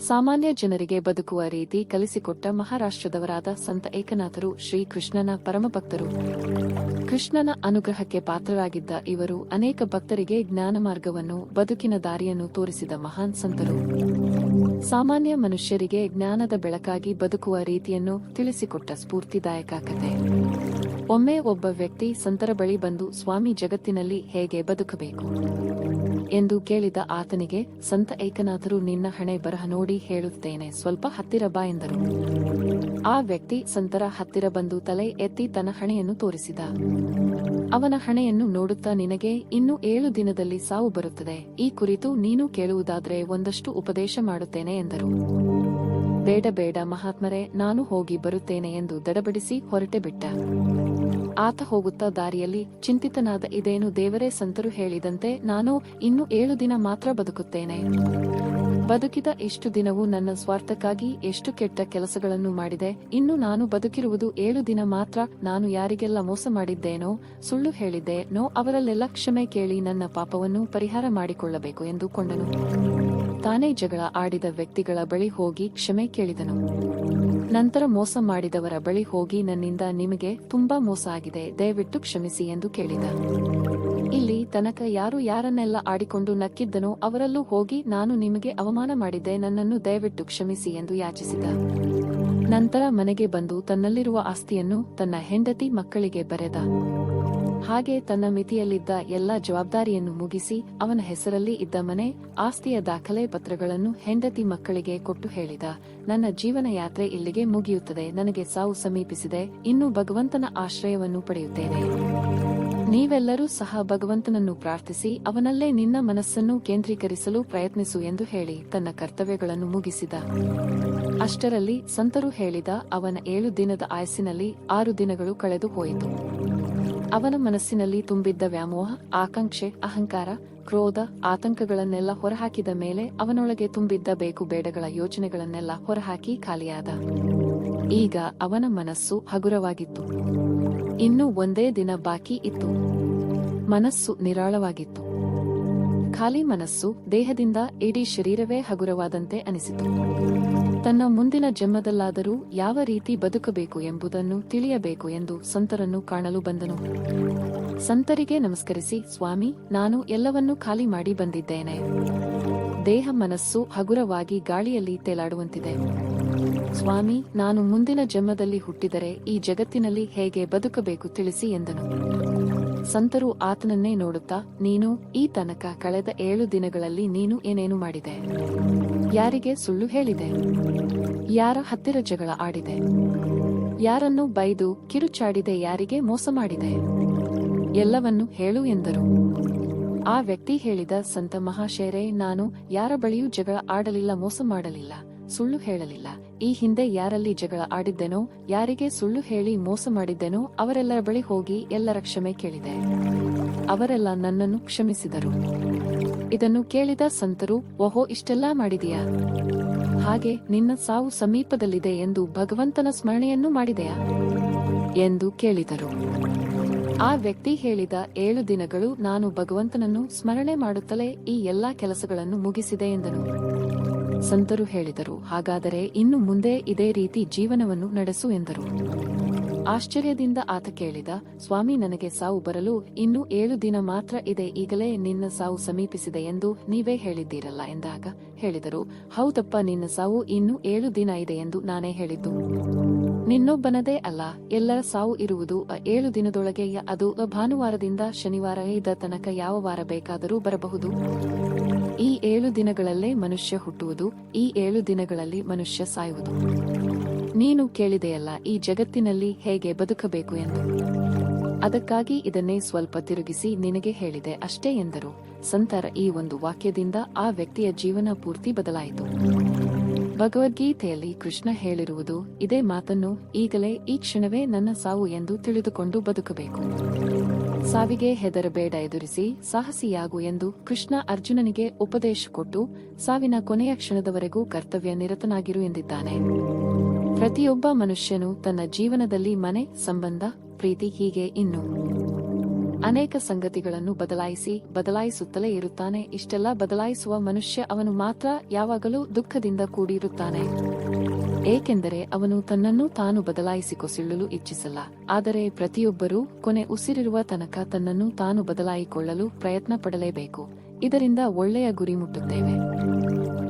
ಸಾಮಾನ್ಯ ಜನರಿಗೆ ಬದುಕುವ ರೀತಿ ಕಲಿಸಿಕೊಟ್ಟ ಮಹಾರಾಷ್ಟ್ರದವರಾದ ಸಂತ ಏಕನಾಥರು ಶ್ರೀ ಕೃಷ್ಣನ ಪರಮಭಕ್ತರು. ಕೃಷ್ಣನ ಅನುಗ್ರಹಕ್ಕೆ ಪಾತ್ರರಾಗಿದ್ದ ಇವರು ಅನೇಕ ಭಕ್ತರಿಗೆ ಜ್ಞಾನ ಮಾರ್ಗವನ್ನು ಬದುಕಿನ ದಾರಿಯನ್ನು ತೋರಿಸಿದ ಮಹಾನ್ ಸಂತರು. ಸಾಮಾನ್ಯ ಮನುಷ್ಯರಿಗೆ ಜ್ಞಾನದ ಬೆಳಕಾಗಿ ಬದುಕುವ ರೀತಿಯನ್ನು ತಿಳಿಸಿಕೊಟ್ಟ ಸ್ಫೂರ್ತಿದಾಯಕ ಕಥೆ ಒಮ್ಮೆ ಒಬ್ಬ ವ್ಯಕ್ತಿ ಸಂತರ ಬಳಿ ಬಂದು ಸ್ವಾಮಿ ಜಗತ್ತಿನಲ್ಲಿ ಹೇಗೆ ಬದುಕಬೇಕು? ಎಂದು ಕೇಳಿದ ಆತನಿಗೆ, ಸಂತ ಏಕನಾಥರು ನಿನ್ನ ಹಣೆ ಬರಹ ನೋಡಿ ಹೇಳುತ್ತೇನೆ, ಸ್ವಲ್ಪ ಹತ್ತಿರ ಬಾ ಎಂದರು. ಆ ವ್ಯಕ್ತಿ ಸಂತರ ಹತ್ತಿರ ಬಂದು ತಲೆ ಎತ್ತಿ ತನ್ನ ಹಣೆಯನ್ನು ತೋರಿಸಿದ. ಅವನ ಹಣೆಯನ್ನು ನೋಡುತ್ತಾ ನಿನಗೆ ಇನ್ನು ಏಳು ದಿನದಲ್ಲಿ ಸಾವು ಬರುತ್ತದೆ, ಈ ಕುರಿತು ನೀನು ಕೇಳುವುದಾದ್ರೆ ಒಂದಷ್ಟು ಉಪದೇಶ ಮಾಡುತ್ತೇನೆ ಎಂದರು. ಬೇಡ ಬೇಡ ಮಹಾತ್ಮರೇ, ನಾನು ಹೋಗಿ ಬರುತ್ತೇನೆ ಎಂದು ದಡಬಡಿಸಿ ಹೊರಟೆ ಬಿಟ್ಟ. ಆತ ಹೋಗುತ್ತಾ ದಾರಿಯಲ್ಲಿ ಚಿಂತಿತನಾದ ಇದೇನು ದೇವರೇ ಸಂತರು ಹೇಳಿದಂತೆ ನಾನು ಇನ್ನು ಏಳು ದಿನ ಮಾತ್ರ ಬದುಕುತ್ತೇನೆ. ಬದುಕಿದ ಇಷ್ಟು ದಿನವೂ ನನ್ನ ಸ್ವಾರ್ಥಕ್ಕಾಗಿ ಎಷ್ಟು ಕೆಟ್ಟ ಕೆಲಸಗಳನ್ನು ಮಾಡಿದೆ, ಇನ್ನು ನಾನು ಬದುಕಿರುವುದು ಏಳು ದಿನ ಮಾತ್ರ ನಾನು ಯಾರಿಗೆಲ್ಲ ಮೋಸ ಮಾಡಿದ್ದೇನೋ, ಸುಳ್ಳು ಹೇಳಿದ್ದೇನೋ ಅವರಲ್ಲೆಲ್ಲ ಕ್ಷಮೆ ಕೇಳಿ ನನ್ನ ಪಾಪವನ್ನು ಪರಿಹಾರ ಮಾಡಿಕೊಳ್ಳಬೇಕು ಎಂದು ಕೊಂಡನು ತಾನೇ ಜಗಳ ಆಡಿದ ವ್ಯಕ್ತಿಗಳ ಬಳಿ ಹೋಗಿ ಕ್ಷಮೆ ಕೇಳಿದನು. ನಂತರ ಮೋಸ ಮಾಡಿದವರ ಬಳಿ ಹೋಗಿ ನನ್ನಿಂದ ನಿಮಗೆ ತುಂಬಾ ಮೋಸ ಆಗಿದೆ, ದಯವಿಟ್ಟು ಕ್ಷಮಿಸಿ ಎಂದು ಕೇಳಿದ. ಇಲ್ಲಿ ತನಕ ಯಾರು ಯಾರನ್ನೆಲ್ಲ ಆಡಿಕೊಂಡು ನಕ್ಕಿದ್ದನೋ ಅವರಲ್ಲೂ ಹೋಗಿ ನಾನು ನಿಮಗೆ ಅವಮಾನ ಮಾಡಿದ್ದೆ, ನನ್ನನ್ನು ದಯವಿಟ್ಟು ಕ್ಷಮಿಸಿ ಎಂದು ಯಾಚಿಸಿದ. ನಂತರ ಮನೆಗೆ ಬಂದು ತನ್ನಲ್ಲಿರುವ ಆಸ್ತಿಯನ್ನು ತನ್ನ ಹೆಂಡತಿ ಮಕ್ಕಳಿಗೆ ಬರೆದ. ಹಾಗೆ ತನ್ನ ಮಿತಿಯಲ್ಲಿದ್ದ ಎಲ್ಲ ಜವಾಬ್ದಾರಿಯನ್ನು ಮುಗಿಸಿ ಅವನ ಹೆಸರಲ್ಲಿ ಇದ್ದ ಮನೆ, ಆಸ್ತಿಯ ದಾಖಲೆ ಪತ್ರಗಳನ್ನು ಹೆಂಡತಿ ಮಕ್ಕಳಿಗೆ ಕೊಟ್ಟು ಹೇಳಿದ, ನನ್ನ ಜೀವನ ಯಾತ್ರೆ ಇಲ್ಲಿಗೆ ಮುಗಿಯುತ್ತದೆ, ನನಗೆ ಸಾವು ಸಮೀಪಿಸಿದೆ, ಇನ್ನು ಭಗವಂತನ ಆಶ್ರಯವನ್ನು ಪಡೆಯುತ್ತೇನೆ. ನೀವೆಲ್ಲರೂ ಸಹ ಭಗವಂತನನ್ನು ಪ್ರಾರ್ಥಿಸಿ, ಅವನಲ್ಲೇ ನಿನ್ನ ಮನಸ್ಸನ್ನು ಕೇಂದ್ರೀಕರಿಸಲು ಪ್ರಯತ್ನಿಸು ಎಂದು ಹೇಳಿ ತನ್ನ ಕರ್ತವ್ಯಗಳನ್ನು ಮುಗಿಸಿದ. ಅಷ್ಟರಲ್ಲಿ ಸಂತರು ಹೇಳಿದ, ಅವನ ಏಳು ದಿನದ ಆಯಸ್ಸಿನಲ್ಲಿ ಆರು ದಿನಗಳು ಕಳೆದು ಹೋಯಿತು. ಅವನ ಮನಸ್ಸಿನಲ್ಲಿ ತುಂಬಿದ್ದ ವ್ಯಾಮೋಹ, ಆಕಾಂಕ್ಷೆ, ಅಹಂಕಾರ, ಕ್ರೋಧ, ಆತಂಕಗಳನ್ನೆಲ್ಲ ಹೊರಹಾಕಿದ ಮೇಲೆ ಅವನೊಳಗೆ ತುಂಬಿದ್ದ ಬೇಕು ಬೇಡಗಳ ಯೋಚನೆಗಳನ್ನೆಲ್ಲ ಹೊರಹಾಕಿ ಖಾಲಿಯಾದ. ಈಗ ಅವನ ಮನಸ್ಸು ಹಗುರವಾಗಿತ್ತು. ಇನ್ನು ಒಂದೇ ದಿನ ಬಾಕಿ ಇತ್ತು. ಮನಸ್ಸು ನಿರಾಳವಾಗಿತ್ತು. ಖಾಲಿ ಮನಸ್ಸು ದೇಹದಿಂದ ಇಡೀ ಶರೀರವೇ ಹಗುರವಾದಂತೆ ಅನಿಸಿತು. ತನ್ನ ಮುಂದಿನ ಜನ್ಮದಲ್ಲಾದರೂ ಯಾವ ರೀತಿ ಬದುಕಬೇಕು ಎಂಬುದನ್ನು ತಿಳಿಯಬೇಕು ಎಂದು ಸಂತರನ್ನು ಕಾಣಲು ಬಂದನು. ಸಂತರಿಗೆ ನಮಸ್ಕರಿಸಿ, ಸ್ವಾಮಿ, ನಾನು ಎಲ್ಲವನ್ನೂ ಖಾಲಿ ಮಾಡಿ ಬಂದಿದ್ದೇನೆ. ದೇಹ ಮನಸ್ಸು ಹಗುರವಾಗಿ ಗಾಳಿಯಲ್ಲಿ ತೇಲಾಡುವಂತಿದೆ. ಸ್ವಾಮಿ, ನಾನು ಮುಂದಿನ ಜನ್ಮದಲ್ಲಿ ಹುಟ್ಟಿದರೆ ಈ ಜಗತ್ತಿನಲ್ಲಿ ಹೇಗೆ ಬದುಕಬೇಕು ತಿಳಿಸಿ ಎಂದನು. ಸಂತರು ಆತನನ್ನೇ ನೋಡುತ್ತಾ, ನೀನು ಈ ತನಕ ಕಳೆದ ಏಳು ದಿನಗಳಲ್ಲಿ ನೀನು ಏನೇನು ಮಾಡಿದೆ? ಯಾರಿಗೆ ಸುಳ್ಳು ಹೇಳಿದೆ? ಯಾರ ಹತ್ತಿರ ಜಗಳ ಆಡಿದೆ? ಯಾರನ್ನು ಬೈದು ಕಿರುಚಾಡಿದೆ, ಯಾರಿಗೆ ಮೋಸ ಮಾಡಿದೆ? ಎಲ್ಲವನ್ನು ಹೇಳು ಎಂದರು. ಆ ವ್ಯಕ್ತಿ ಹೇಳಿದ ಸಂತ ಮಹಾಶಯರೇ, ನಾನು ಯಾರ ಬಳಿಯೂ ಜಗಳ ಆಡಲಿಲ್ಲ, ಮೋಸ ಮಾಡಲಿಲ್ಲ. ಸುಳ್ಳು ಹೇಳಲಿಲ್ಲ. ಈ ಹಿಂದೆ ಯಾರಲ್ಲಿ ಜಗಳ ಆಡಿದ್ದೆನೋ, ಯಾರಿಗೆ ಸುಳ್ಳು ಹೇಳಿ ಮೋಸ ಮಾಡಿದ್ದೆನೋ, ಅವರೆಲ್ಲರ ಬಳಿ ಹೋಗಿ ಎಲ್ಲರ ಕ್ಷಮೆ ಕೇಳಿದೆ. ಅವರೆಲ್ಲ ನನ್ನನ್ನು ಕ್ಷಮಿಸಿದರು. ಇದನ್ನು ಕೇಳಿದ ಸಂತರು, ಓಹೋ, ಇಷ್ಟೆಲ್ಲಾ ಮಾಡಿದೆಯಾ? ಹಾಗೆ ನಿನ್ನ ಸಾವು ಸಮೀಪದಲ್ಲಿದೆ ಎಂದು ಭಗವಂತನ ಸ್ಮರಣೆಯನ್ನು ಮಾಡಿದೆಯಾ? ಎಂದು ಕೇಳಿದರು. ಆ ವ್ಯಕ್ತಿ ಹೇಳಿದ ಏಳು ದಿನಗಳು ನಾನು ಭಗವಂತನನ್ನು ಸ್ಮರಣೆ ಮಾಡುತ್ತಲೇ ಈ ಎಲ್ಲಾ ಕೆಲಸಗಳನ್ನು ಮುಗಿಸಿದೆ ಎಂದನು. ಸಂತರು ಹೇಳಿದರು, ಹಾಗಾದರೆ ಇನ್ನು ಮುಂದೆ ಇದೇ ರೀತಿ ಜೀವನವನ್ನು ನಡೆಸು ಎಂದರು. ಆಶ್ಚರ್ಯದಿಂದ ಆತ ಕೇಳಿದ, ಸ್ವಾಮಿ ನನಗೆ ಸಾವು ಬರಲು ಇನ್ನು ಏಳು ದಿನ ಮಾತ್ರ ಇದೆ, ಈಗಲೇ ನಿನ್ನ ಸಾವು ಸಮೀಪಿಸಿದೆ ಎಂದು ನೀವೇ ಹೇಳಿದ್ದೀರಲ್ಲ ಎಂದಾಗ ಹೇಳಿದರು, ಹೌದಪ್ಪ, ನಿನ್ನ ಸಾವು ಇನ್ನು ಏಳು ದಿನ ಇದೆ ಎಂದು ನಾನೇ ಹೇಳಿದ್ದು. ನಿನ್ನೊಬ್ಬನದೇ ಅಲ್ಲ, ಎಲ್ಲರ ಸಾವು ಇರುವುದು ಏಳು ದಿನದೊಳಗೆ ಅದು ಭಾನುವಾರದಿಂದ ಶನಿವಾರ ಇದ್ದ ತನಕ ಯಾವ ವಾರ ಬೇಕಾದರೂ ಬರಬಹುದು. ಈ ಏಳು ದಿನಗಳಲ್ಲೇ ಮನುಷ್ಯ ಹುಟ್ಟುವುದು, ಈ ಏಳು ದಿನಗಳಲ್ಲಿ ಮನುಷ್ಯ ಸಾಯುವುದು. ನೀನು ಕೇಳಿದೆಯಲ್ಲ, ಈ ಜಗತ್ತಿನಲ್ಲಿ ಹೇಗೆ ಬದುಕಬೇಕು ಎಂದು. ಅದಕ್ಕಾಗಿ ಇದನ್ನೇ ಸ್ವಲ್ಪ ತಿರುಗಿಸಿ ನಿನಗೆ ಹೇಳಿದೆ ಅಷ್ಟೇ ಎಂದರು. ಸಂತರ ಈ ಒಂದು ವಾಕ್ಯದಿಂದ ಆ ವ್ಯಕ್ತಿಯ ಜೀವನ ಪೂರ್ತಿ ಬದಲಾಯಿತು. ಭಗವದ್ಗೀತೆಯಲ್ಲಿ ಕೃಷ್ಣ ಹೇಳಿರುವುದು, ಇದೇ ಮಾತನ್ನು ಈಗಲೇ ಈ ಕ್ಷಣವೇ ನನ್ನ ಸಾವು ಎಂದು ತಿಳಿದುಕೊಂಡು ಬದುಕಬೇಕು. ಸಾವಿಗೆ ಹೆದರಬೇಡ ಎದುರಿಸಿ ಸಾಹಸಿಯಾಗು ಎಂದು ಕೃಷ್ಣ ಅರ್ಜುನನಿಗೆ ಉಪದೇಶ ಕೊಟ್ಟು, ಸಾವಿನ ಕೊನೆಯ ಕ್ಷಣದವರೆಗೂ ಕರ್ತವ್ಯ ನಿರತನಾಗಿರು ಎಂದಿದ್ದಾನೆ. ಪ್ರತಿಯೊಬ್ಬ ಮನುಷ್ಯನು ತನ್ನ ಜೀವನದಲ್ಲಿ ಮನೆ, ಸಂಬಂಧ, ಪ್ರೀತಿ ಹೀಗೆ ಇನ್ನು ಅನೇಕ ಸಂಗತಿಗಳನ್ನು ಬದಲಾಯಿಸಿ, ಬದಲಾಯಿಸುತ್ತಲೇ ಇರುತ್ತಾನೆ. ಇಷ್ಟೆಲ್ಲ ಬದಲಾಯಿಸುವ ಮನುಷ್ಯ ಅವನು ಮಾತ್ರ ಯಾವಾಗಲೂ ದುಃಖದಿಂದ ಕೂಡಿರುತ್ತಾನೆ. ಏಕೆಂದರೆ ಅವನು ತನ್ನನ್ನು ತಾನು ಬದಲಾಯಿಸಿಕೊಸಿಳ್ಳಲು ಇಚ್ಛಿಸಲ್ಲ. ಆದರೆ ಪ್ರತಿಯೊಬ್ಬರೂ ಕೊನೆ ಉಸಿರಿರುವ ತನಕ ತನ್ನನ್ನು ತಾನು ಬದಲಾಯಿಕೊಳ್ಳಲು ಪ್ರಯತ್ನ ಪಡಲೇಬೇಕು ಇದರಿಂದ ಒಳ್ಳೆಯ ಗುರಿ ಮುಟ್ಟುತ್ತೇವೆ.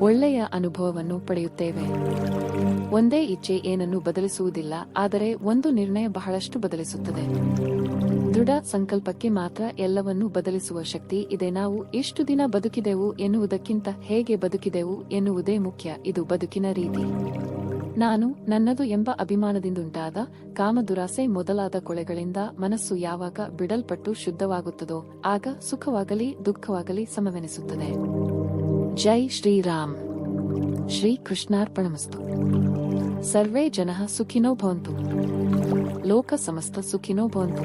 ಒಳ್ಳೆಯ ಅನುಭವವನ್ನು ಪಡೆಯುತ್ತೇವೆ. ಒಂದೇ ಇಚ್ಛೆ ಏನನ್ನು ಬದಲಿಸುವುದಿಲ್ಲ, ಆದರೆ ಒಂದು ನಿರ್ಣಯ ಬಹಳಷ್ಟು ಬದಲಿಸುತ್ತದೆ. ದೃಢ ಸಂಕಲ್ಪಕ್ಕೆ ಮಾತ್ರ ಎಲ್ಲವನ್ನೂ ಬದಲಿಸುವ ಶಕ್ತಿ ಇದೆ. ನಾವು ಎಷ್ಟು ದಿನ ಬದುಕಿದೆವು ಎನ್ನುವುದಕ್ಕಿಂತ ಹೇಗೆ ಬದುಕಿದೆವು ಎನ್ನುವುದೇ ಮುಖ್ಯ. ಇದು ಬದುಕಿನ ರೀತಿ. ನಾನು ನನ್ನದು ಎಂಬ ಅಭಿಮಾನದಿಂದುಂಟಾದ ಕಾಮದುರಾಸೆ ಮೊದಲಾದ ಕೊಳೆಗಳಿಂದ ಮನಸ್ಸು ಯಾವಾಗ ಬಿಡಲ್ಪಟ್ಟು ಶುದ್ಧವಾಗುತ್ತದೋ, ಆಗ ಸುಖವಾಗಲಿ ದುಃಖವಾಗಲಿ ಸಮವೆನಿಸುತ್ತದೆ. ಜೈ ಶ್ರೀರಾಮ್. ಶ್ರೀ ಕೃಷ್ಣಾರ್ಪಣಮಸ್ತು. ಸರ್ವೇ ಜನ ಸುಖಿನೋ ಭವಂತು. ಲೋಕ ಸಮಸ್ತ ಸುಖಿನೋ ಭವಂತು.